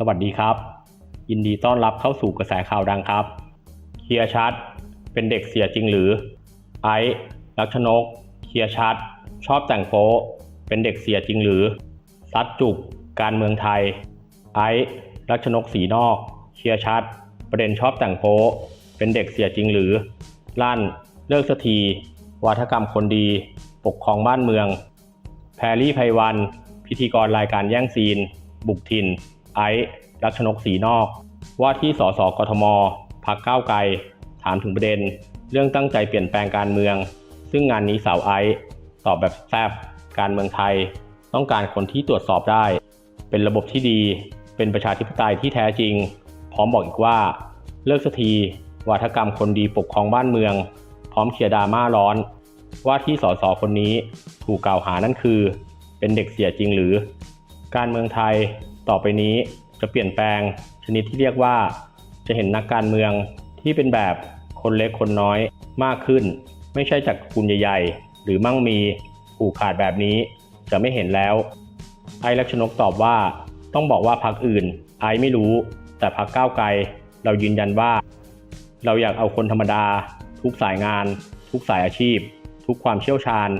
สวัสดีครับ ยินดีต้อนรับเข้าสู่กระแสข่าวดังครับเคลียร์ชัด เป็นเด็กเสียจริงหรือ ไอซ์ลักษณกเคลียร์ชัด ชอบแต่งโป๊เป็นเด็กเสียจริงหรือซัดจุกการเมืองไทย ไอซ์ลักษณกสีนอกเคลียร์ชัด ประเด็นชอบแต่งโป๊เป็นเด็กเสียจริงหรือ ลั่น เลิกสักทีวาทกรรมคนดี ปกครองบ้านเมือง แพรรี่ไพวัน พิธีกรรายการแย่งซีน บุกถิ่น ไอซ์รัชนกสีนอก ว่าที่สสกทมพักก้าวไกล ถามถึงประเด็น เรื่องตั้งใจเปลี่ยนแปลงการเมือง ซึ่งงานนี้สาวไอซ์ตอบแบบแซบการเมืองไทย ต้องการคนที่ตรวจสอบได้ เป็นระบบที่ดี เป็นประชาธิปไตยที่แท้จริง พร้อมบอกอีกว่า เลิกสักทีวาทกรรมคนดีปกครองบ้านเมือง พร้อมเคลียร์ดราม่าร้อน ว่าที่สสคนนี้ถูกกล่าวหานั่นคือ เป็นเด็กเสียจริงหรือ การเมืองไทย ต่อไปนี้จะเปลี่ยนแปลงชนิดที่เรียกว่า จะเห็นนักการเมืองที่เป็นแบบคนเล็กคนน้อยมากขึ้น ไม่ใช่จากกุลใหญ่ ๆ หรือมั่งมีผูกขาดแบบนี้จะไม่เห็นแล้ว ไอ้ลักษณกตอบว่า ต้องบอกว่าพักอื่น ไอ้ไม่รู้ แต่พักก้าวไกล เรายืนยันว่า เราอยากเอาคนธรรมดา ทุกสายงาน ทุกสายอาชีพ ทุกความเชี่ยวชาญ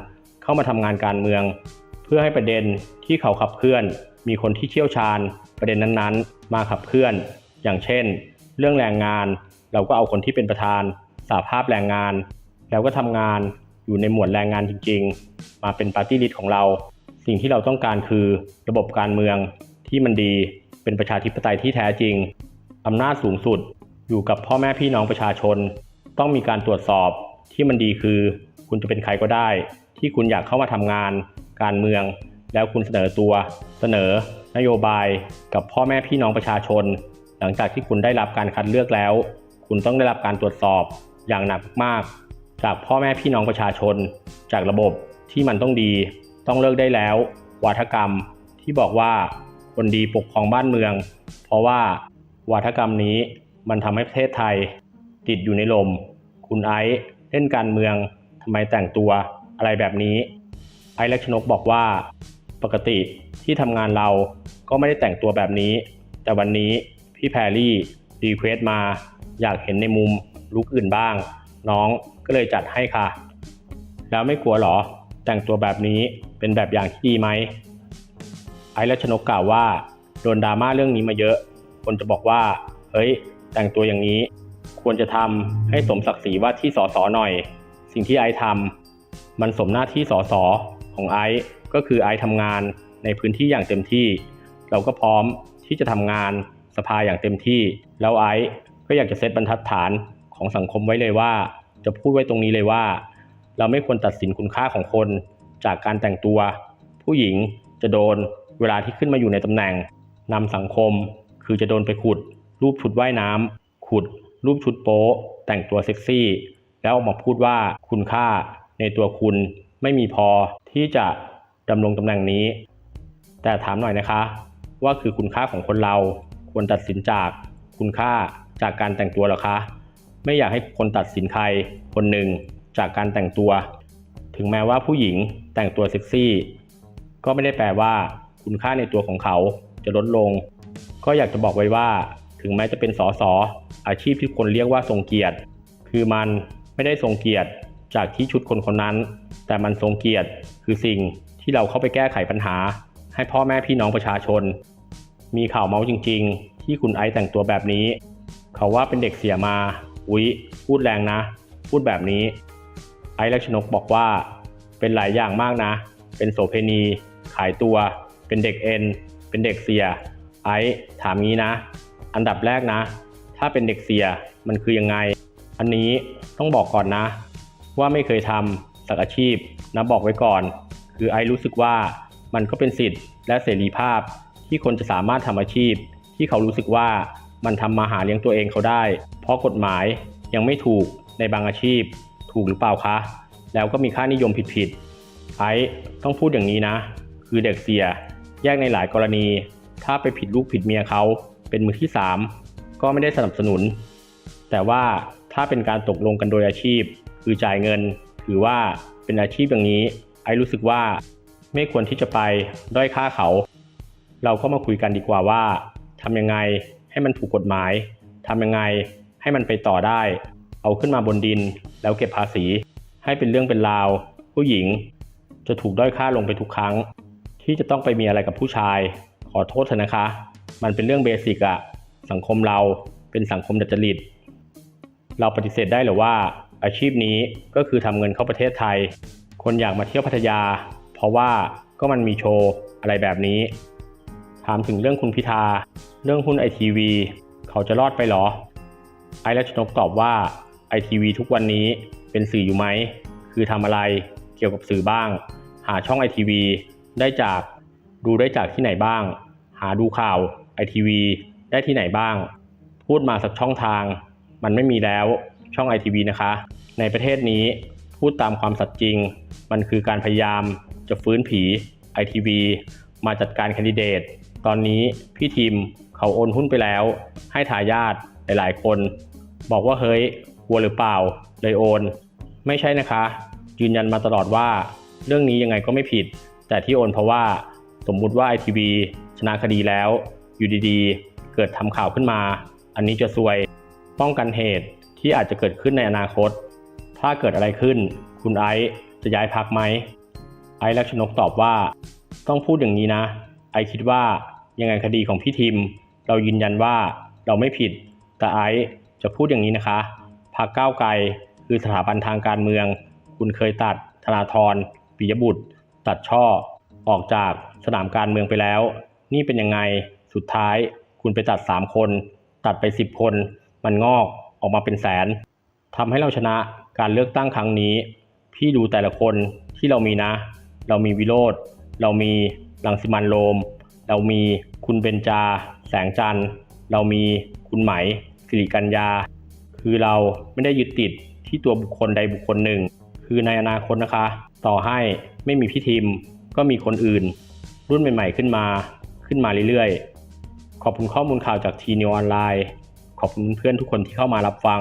เข้ามาทำงานการเมือง เพื่อให้ประเด็นที่เขาขับเคลื่อน มีคนที่เชี่ยวชาญประเด็นนั้นๆ มาขับเคลื่อน อย่างเช่น เรื่องแรงงาน เราก็เอาคนที่เป็นประธานสาภาพแรงงาน แล้วก็ทำงานอยู่ในหมวดแรงงานจริงๆ มาเป็นปาร์ตี้ลิสต์ของเรา สิ่งที่เราต้องการคือระบบการเมืองที่มันดีเป็นประชาธิปไตยที่แท้จริงอำนาจสูงสุดอยู่กับพ่อแม่พี่น้องประชาชน ต้องมีการตรวจสอบที่มันดีคือ คุณจะเป็นใครก็ได้ ที่คุณอยากเข้ามาทำงาน การเมือง แล้วคุณเสนอตัว เสนอนโยบายกับพ่อแม่พี่น้องประชาชน หลังจากที่คุณได้รับการคัดเลือกแล้ว คุณต้องได้รับการตรวจสอบอย่างหนักมาก จากพ่อแม่พี่น้องประชาชน จากระบบที่มันต้องดี ต้องเลิกได้แล้ว วาทกรรมที่บอกว่าคนดีปกครองบ้านเมือง เพราะว่าวาทกรรมนี้มันทำให้ประเทศไทย ติดอยู่ในลม คุณไอซ์เล่นการเมืองทำไมแต่งตัวอะไรแบบนี้ ไอซ์เล็กชนกบอกว่า ปกติที่ทำงานเราก็ไม่ได้แต่งตัวแบบนี้ แต่วันนี้พี่แพรรี่รีเควสต์มาอยากเห็นในมุมลุกอื่นบ้าง น้องก็เลยจัดให้ค่ะ แล้วไม่กลัวหรอ แต่งตัวแบบนี้เป็นแบบอย่างที่ดีไหมไอซ์และชนกกล่าวว่า โดนดราม่าเรื่องนี้มาเยอะ คนจะบอกว่า เฮ้ย แต่งตัวอย่างนี้ ควรจะทำให้สมศักดิ์ศรีว่าที่สอสอหน่อย สิ่งที่ไอซ์ทำมันสมหน้าที่สอสอของไอ ก็คือไอทำงานในพื้นที่อย่างเต็มที่ เราก็พร้อมที่จะทำงานสภาอย่างเต็มที่ แล้วไอก็อยากจะเซตบรรทัดฐานของสังคมไว้เลยว่า จะพูดไว้ตรงนี้เลยว่า เราไม่ควรตัดสินคุณค่าของคน จากการแต่งตัว ผู้หญิงจะโดนเวลาที่ขึ้นมาอยู่ในตำแหน่งนำสังคม คือจะโดนไปขุด รูปชุดว่ายน้ำขุด รูปชุดโป๊แต่งตัวเซ็กซี่ แล้วออกมาพูดว่าคุณค่าในตัวคุณไม่มีพอที่จะ ดำรงตำแหน่งนี้ แต่ถามหน่อยนะคะ ว่าคือคุณค่าของคนเราควรตัดสินจากคุณค่าจากการแต่งตัวหรอคะ ไม่อยากให้คนตัดสินใครคนหนึ่งจากการแต่งตัว ถึงแม้ว่าผู้หญิงแต่งตัวเซ็กซี่ ก็ไม่ได้แปลว่า คุณค่าในตัวของเขาจะลดลง ก็อยากจะบอกไว้ว่า ถึงแม้จะเป็นสอสอาชีพที่คนเรียกว่าทรงเกียรติ คือมันไม่ได้ทรงเกียรติจากที่ชุดคนคนนั้น แต่มันทรงเกียรติคือสิ่ง ที่เราเข้าไปแก้ไขปัญหา ให้พ่อแม่พี่น้องประชาชน มีข่าวเมาส์จริง ๆ ที่คุณไอซ์แต่งตัวแบบนี้ เขาว่าเป็นเด็กเสียมา อุ๊ย พูดแรงนะ พูดแบบนี้ ไอซ์ลักษณกบอกว่า เป็นหลายอย่างมากนะ เป็นโสเพณี ขายตัว เป็นเด็กเอ็น เป็นเด็กเสีย ไอซ์ถามงี้นะ อันดับแรกนะ ถ้าเป็นเด็กเสียมันคือยังไง อันนี้ต้องบอกก่อนนะ ว่าไม่เคยทำสักอาชีพนะบอกไว้ก่อน คือไอรู้สึกว่ามันก็เป็นสิทธิ์และเสรีภาพที่คนจะสามารถทำอาชีพ ที่เขารู้สึกว่ามันทำมาหาเลี้ยงตัวเองเขาได้ เพราะกฎหมายยังไม่ถูกในบางอาชีพ ถูกหรือเปล่าคะ แล้วก็มีค่านิยมผิดๆไอต้องพูดอย่างนี้นะ คือเด็กเสีย แยกในหลายกรณี ถ้าไปผิดลูกผิดเมียเขาเป็นมือที่สามก็ไม่ได้สนับสนุน แต่ว่าถ้าเป็นการตกลงกันโดยอาชีพ คือจ่ายเงิน ถือว่าเป็นอาชีพอย่างนี้ ไอรู้สึกว่าไม่ควรที่จะไปด้อยค่าเขา เราก็มาคุยกันดีกว่าว่าทำยังไงให้มันถูกกฎหมายทำยังไงให้มันไปต่อได้ เอาขึ้นมาบนดิน แล้วเก็บภาษี ให้เป็นเรื่องเป็นราว ผู้หญิง จะถูกด้อยค่าลงไปทุกครั้ง ที่จะต้องไปมีอะไรกับผู้ชาย ขอโทษเถอะนะคะ มันเป็นเรื่องเบสิกอะสังคมเราเป็นสังคมดัดจริต เราปฏิเสธได้หรือว่าอาชีพนี้ก็คือทำเงินเข้าประเทศไทย คนอยากมาเที่ยวพัทยา เพราะว่าก็มันมีโชว์อะไรแบบนี้ ถามถึงเรื่องคุณพิธา เรื่องหุ้นไอทีวีเขาจะรอดไปหรอ ไอรัชนกตอบว่าไอทีวีทุกวันนี้เป็นสื่ออยู่ไหม คือทำอะไรเกี่ยวกับสื่อบ้าง หาช่องไอทีวีได้จากดูได้จากที่ไหนบ้าง หาดูข่าวไอทีวีได้ที่ไหนบ้าง พูดมาสักช่องทาง มันไม่มีแล้วช่องไอทีวีนะคะ ในประเทศนี้ พูดตามความสัตย์จริง มันคือการพยายามจะฟื้นผีไอทีวีมาจัดการแคนดิเดต ตอนนี้พี่ทีมเขาโอนหุ้นไปแล้ว ให้ทายาทหลายๆคน บอกว่าเฮ้ยกลัวหรือเปล่า เลยโอน ไม่ใช่นะคะ ยืนยันมาตลอดว่า เรื่องนี้ยังไงก็ไม่ผิด แต่ที่โอนเพราะว่าสมมุติว่าไอทีวีชนะคดีแล้ว อยู่ดีๆ เกิดทำข่าวขึ้นมา อันนี้จะซวย ป้องกันเหตุที่อาจจะเกิดขึ้นในอนาคต ถ้าเกิดอะไรขึ้น คุณไอซ์จะย้ายพักไหม ไอซ์ลักษณกตอบว่า ต้องพูดอย่างนี้นะ ไอซ์คิดว่ายังไงคดีของพี่ทิม เรายืนยันว่าเราไม่ผิด แต่ไอซ์จะพูดอย่างนี้นะคะพักก้าวไกลคือสถาบันทางการเมือง คุณเคยตัดธนาธรปิยบุตร ตัดช่อ ออกจากสนามการเมืองไปแล้ว นี่เป็นยังไงสุดท้าย คุณไปตัด 3 คน ตัดไป 10 คน มันงอกออกมาเป็นแสนทำให้เราชนะ การเลือกตั้งครั้งนี้ พี่ดูแต่ละคนที่เรามีนะ เรามีวิโรธเรามีรังสิมันโรม เรามีคุณเบญจา แสงจันทร์ เรามีคุณไหมสิริกัญญา คือเราไม่ได้ยึดติดที่ตัวบุคคลใดบุคคลหนึ่ง คือในอนาคตนะคะ ต่อให้ไม่มีพี่ทีมก็มีคนอื่น รุ่นใหม่ๆขึ้นมาขึ้นมาเรื่อยๆ ขอบคุณข้อมูลข่าวจากทีนิวออนไลน์ ขอบคุณเพื่อนทุกคนที่เข้ามารับฟัง